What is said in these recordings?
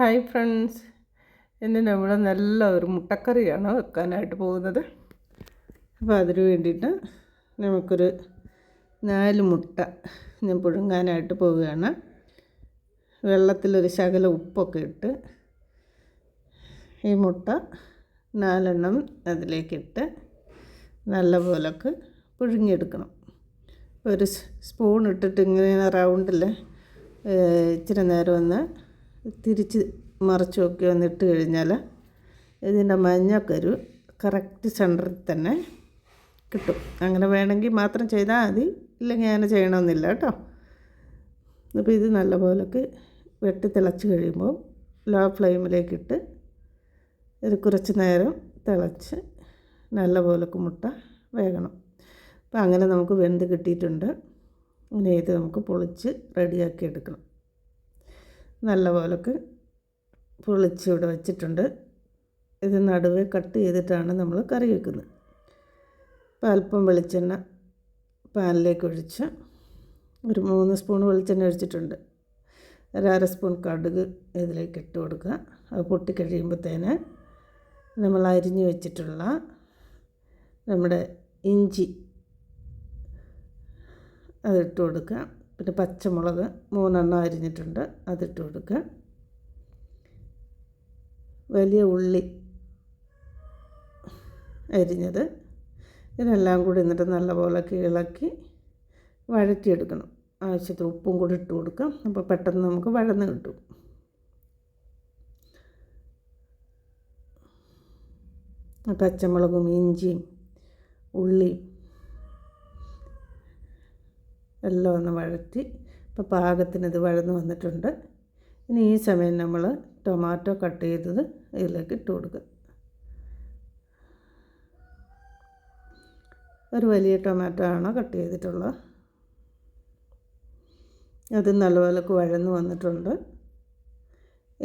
Hi friends. ഇന്ന് നമ്മൾ നല്ല ഒരു മുട്ടക്കറിയാണ് വെക്കാനായിട്ട് പോകുന്നത്. അപ്പോൾ അതിന് വേണ്ടിയിട്ട് നമുക്കൊരു നാല് മുട്ട ഞാൻ പുഴുങ്ങാനായിട്ട് പോവുകയാണ്. വെള്ളത്തിലൊരു ശകല ഉപ്പൊക്കെ ഇട്ട് ഈ മുട്ട നാലെണ്ണം അതിലേക്കിട്ട് നല്ല പോലൊക്കെ പുഴുങ്ങിയെടുക്കണം. ഒരു സ്പൂൺ ഇട്ടിട്ട് ഇങ്ങനെ റൗണ്ടിൽ ഇച്ചിരി നേരം ഒന്ന് തിരിച്ച് മറിച്ച് നോക്കി വന്നിട്ട് കഴിഞ്ഞാൽ ഇതിന്റെ മഞ്ഞക്കരു കറക്റ്റ് സെന്ററിൽ തന്നെ കിട്ടും. അങ്ങനെ വേണമെങ്കിൽ മാത്രം ചെയ്താൽ മതി. ഇല്ലെങ്കിൽ അങ്ങനെ ചെയ്യണമെന്നില്ല കേട്ടോ. അപ്പോൾ ഇത് നല്ലപോലൊക്കെ വെട്ടി തിളച്ച് കഴിയുമ്പോൾ ലോ ഫ്ലെയിമിലേക്കിട്ട് ഒരു കുറച്ച് നേരം തിളച്ച് നല്ല പോലൊക്കെ മുട്ട വേകണം. അപ്പോൾ അങ്ങനെ നമുക്ക് വെന്ത് കിട്ടിയിട്ടുണ്ട്. അങ്ങനെ ഇത് നമുക്ക് പൊളിച്ച് റെഡിയാക്കി എടുക്കണം. നല്ല പോലൊക്കെ പൊളിച്ച് ഇവിടെ വെച്ചിട്ടുണ്ട്. ഇത് നടുവേ കട്ട് ചെയ്തിട്ടാണ് നമ്മൾ കറി വെക്കുന്നത്. അപ്പോൾ അല്പം വെളിച്ചെണ്ണ പാനിലേക്ക് ഒഴിച്ച് ഒരു മൂന്ന് സ്പൂൺ വെളിച്ചെണ്ണ ഒഴിച്ചിട്ടുണ്ട്. ഒരു അര സ്പൂൺ കടുക് ഇതിലേക്ക് ഇട്ട് കൊടുക്കുക. അത് പൊട്ടിക്കഴിയുമ്പോഴത്തേന് നമ്മൾ അരിഞ്ഞു വെച്ചിട്ടുള്ള നമ്മുടെ ഇഞ്ചി അതിട്ട് കൊടുക്കുക. പിന്നെ പച്ചമുളക് മൂന്നെണ്ണം അരിഞ്ഞിട്ടുണ്ട്. അതിട്ട് കൊടുക്കുക. വലിയ ഉള്ളി അരിഞ്ഞത്. ഇതെല്ലാം കൂടി എന്നിട്ട് നല്ലപോലെ ഇളക്കി വഴറ്റിയെടുക്കണം. ആവശ്യത്തിന് ഉപ്പും കൂടി ഇട്ട് കൊടുക്കാം. അപ്പോൾ പെട്ടെന്ന് നമുക്ക് വഴന്ന് കിട്ടും. പച്ചമുളകും ഇഞ്ചിയും ഉള്ളിയും എല്ലാം ഒന്ന് വഴറ്റി ഇപ്പോൾ പാകത്തിന് ഇത് വഴന്ന് വന്നിട്ടുണ്ട്. ഇനി ഈ സമയം നമ്മൾ ടൊമാറ്റോ കട്ട് ചെയ്തത് ഇതിലേക്ക് ഇട്ട് കൊടുക്കുക. ഒരു വലിയ ടൊമാറ്റോ ആണോ കട്ട് ചെയ്തിട്ടുള്ളത്? അത് നല്ലപോലെ വഴന്ന് വന്നിട്ടുണ്ട്.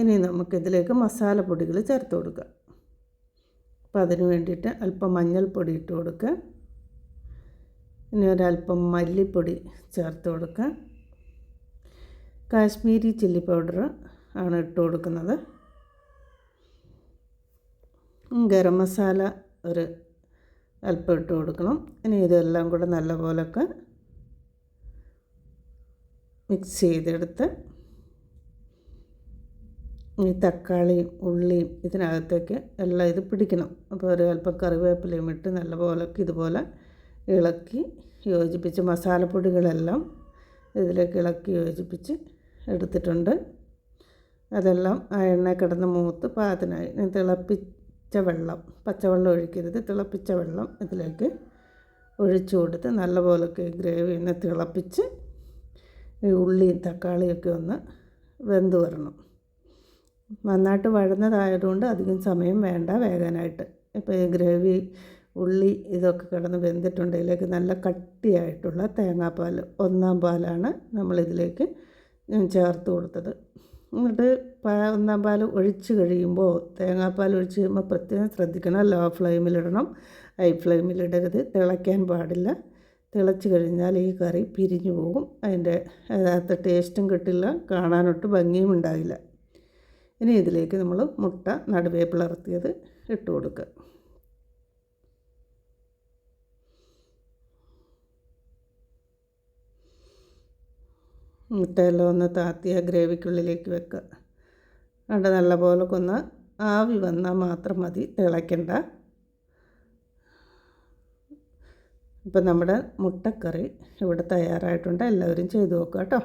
ഇനി നമുക്കിതിലേക്ക് മസാലപ്പൊടികൾ ചേർത്ത് കൊടുക്കുക. അപ്പോൾ അതിന് വേണ്ടിയിട്ട് അല്പം മഞ്ഞൾപ്പൊടി ഇട്ട് കൊടുക്കുക. ഇനി ഒരല്പം മല്ലിപ്പൊടി ചേർത്ത് കൊടുക്കുക കാശ്മീരി ചില്ലി പൗഡർ ആണ് ഇട്ട് കൊടുക്കുന്നത്. ഗരം മസാല ഒരു അല്പം ഇട്ട് കൊടുക്കണം. ഇനി ഇതെല്ലാം കൂടെ നല്ലപോലൊക്കെ മിക്സ് ചെയ്തെടുത്ത് ഈ തക്കാളിയും ഉള്ളിയും ഇതിനകത്തേക്ക് എല്ലാം ഇത് പിടിക്കണം. അപ്പോൾ ഒരു അല്പം കറിവേപ്പിലയും ഇട്ട് നല്ലപോലൊക്കെ ഇതുപോലെ ഇളക്കി യോജിപ്പിച്ച് മസാലപ്പൊടികളെല്ലാം ഇതിലേക്ക് ഇളക്കി യോജിപ്പിച്ച് എടുത്തിട്ടുണ്ട്. അതെല്ലാം ആ എണ്ണ കിടന്ന് മൂത്ത് പാകത്തിനായി. തിളപ്പിച്ച വെള്ളം പച്ചവെള്ളം ഒഴിക്കരുത്. തിളപ്പിച്ച വെള്ളം ഇതിലേക്ക് ഒഴിച്ചു കൊടുത്ത് നല്ലപോലൊക്കെ ഗ്രേവി ഒന്ന് തിളപ്പിച്ച് ഈ ഉള്ളിയും തക്കാളിയൊക്കെ ഒന്ന് വെന്ത് വരണം. നന്നായിട്ട് വഴന്നതായതുകൊണ്ട് അധികം സമയം വേണ്ട വേകാനായിട്ട്. ഇപ്പോൾ ഈ ഗ്രേവി ഉള്ളി ഇതൊക്കെ കിടന്ന് വെന്തിട്ടുണ്ട് ഇതിലേക്ക് നല്ല കട്ടിയായിട്ടുള്ള തേങ്ങാപ്പാൽ ഒന്നാം പാലാണ് നമ്മളിതിലേക്ക് ചേർത്ത് കൊടുത്തത്. എന്നിട്ട് ഒന്നാം പാൽ ഒഴിച്ച് കഴിയുമ്പോൾ തേങ്ങാപ്പാൽ ഒഴിച്ച് കഴിയുമ്പോൾ പ്രത്യേകം ശ്രദ്ധിക്കണം. ലോ ഫ്ലെയിമിലിടണം. ഹൈ ഫ്ലെയിമിലിടരുത്. തിളയ്ക്കാൻ പാടില്ല. തിളച്ച് കഴിഞ്ഞാൽ ഈ കറി പിരിഞ്ഞു പോകും. അതിന്റെ യഥാർത്ഥ ടേസ്റ്റും കിട്ടില്ല. കാണാനൊട്ട് ഭംഗിയും ഉണ്ടാകില്ല ഇനി ഇതിലേക്ക് നമ്മൾ മുട്ട നടുവേ പിളർത്തിയത് ഇട്ട് കൊടുക്കുക. മുട്ടയെല്ലാം ഒന്ന് താത്തി ആ ഗ്രേവിക്കുള്ളിലേക്ക് വെക്കുക. അവിടെ നല്ലപോലെ ഒന്ന് ആവി വന്നാൽ മാത്രം മതി തിളയ്ക്കണ്ട. ഇപ്പം നമ്മുടെ മുട്ടക്കറി ഇവിടെ തയ്യാറായിട്ടുണ്ട്. എല്ലാവരും ചെയ്തു നോക്കുക കേട്ടോ.